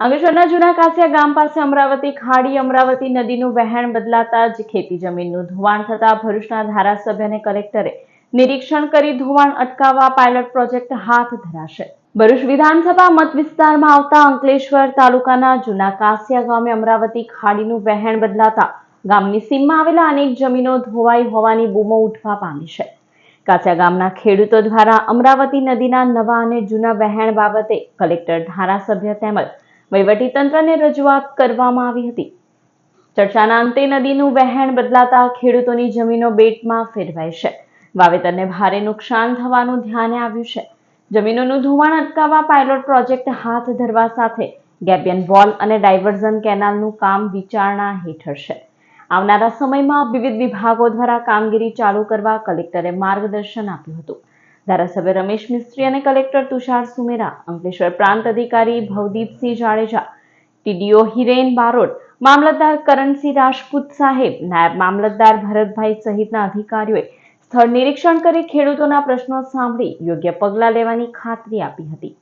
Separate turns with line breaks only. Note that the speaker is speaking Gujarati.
અંકલેશ્વરના જૂના કાસિયા ગામ પાસે અમરાવતી ખાડી, અમરાવતી નદીનું વહેણ બદલાતા જ ખેતી જમીનનું ધોવાણ થતા ભરૂચના ધારાસભ્ય અને કલેક્ટરે નિરીક્ષણ કરી ધોવાણ અટકાવવા પાયલોટ પ્રોજેક્ટ હાથ ધરાશે. ભરૂચ વિધાનસભા મત વિસ્તારમાં આવતા અંકલેશ્વર તાલુકાના જૂના કાસિયા ગામે અમરાવતી ખાડીનું વહેણ બદલાતા ગામની સીમમાં આવેલા અનેક જમીનો ધોવાઈ હોવાની બૂમો ઉઠવા પામી છે. કાચા ગામના ખેડૂતો દ્વારા અમરાવતી નદીના નવા અને જૂના વહેણ બાબતે કલેક્ટર, ધારાસભ્ય તેમજ વહીવટીતંત્રને રજૂઆત કરવામાં આવી હતી. ચર્ચાના અંતે નદીનું વહેણ બદલાતા ખેડૂતોની જમીનો બેટમાં ફેરવાઈ છે. વાવેતરને ભારે નુકસાન થવાનું ધ્યાને આવ્યું છે. જમીનોનું ધોવાણ અટકાવવા પાયલોટ પ્રોજેક્ટ હાથ ધરવા સાથે ગેબિયન વોલ અને ડાયવર્ઝન કેનાલનું કામ વિચારણા હેઠળ છે. આવનારા સમયમાં વિવિધ વિભાગો દ્વારા કામગીરી ચાલુ કરવા કલેક્ટરે માર્ગદર્શન આપ્યું હતું. ધારાસભ્ય રમેશ મિસ્ત્રી અને કલેક્ટર તુષાર સુમેરા, અંકલેશ્વર પ્રાંત અધિકારી ભવદીપસિંહ જાડેજા, ટીડીઓ હિરેન બારોટ, મામલતદાર કરણસિંહ રાજપૂત સાહેબ, નાયબ મામલતદાર ભરતભાઈ સહિતના અધિકારીઓએ સ્થળ નિરીક્ષણ કરી ખેડૂતોના પ્રશ્નો સાંભળી યોગ્ય પગલાં લેવાની ખાતરી આપી હતી.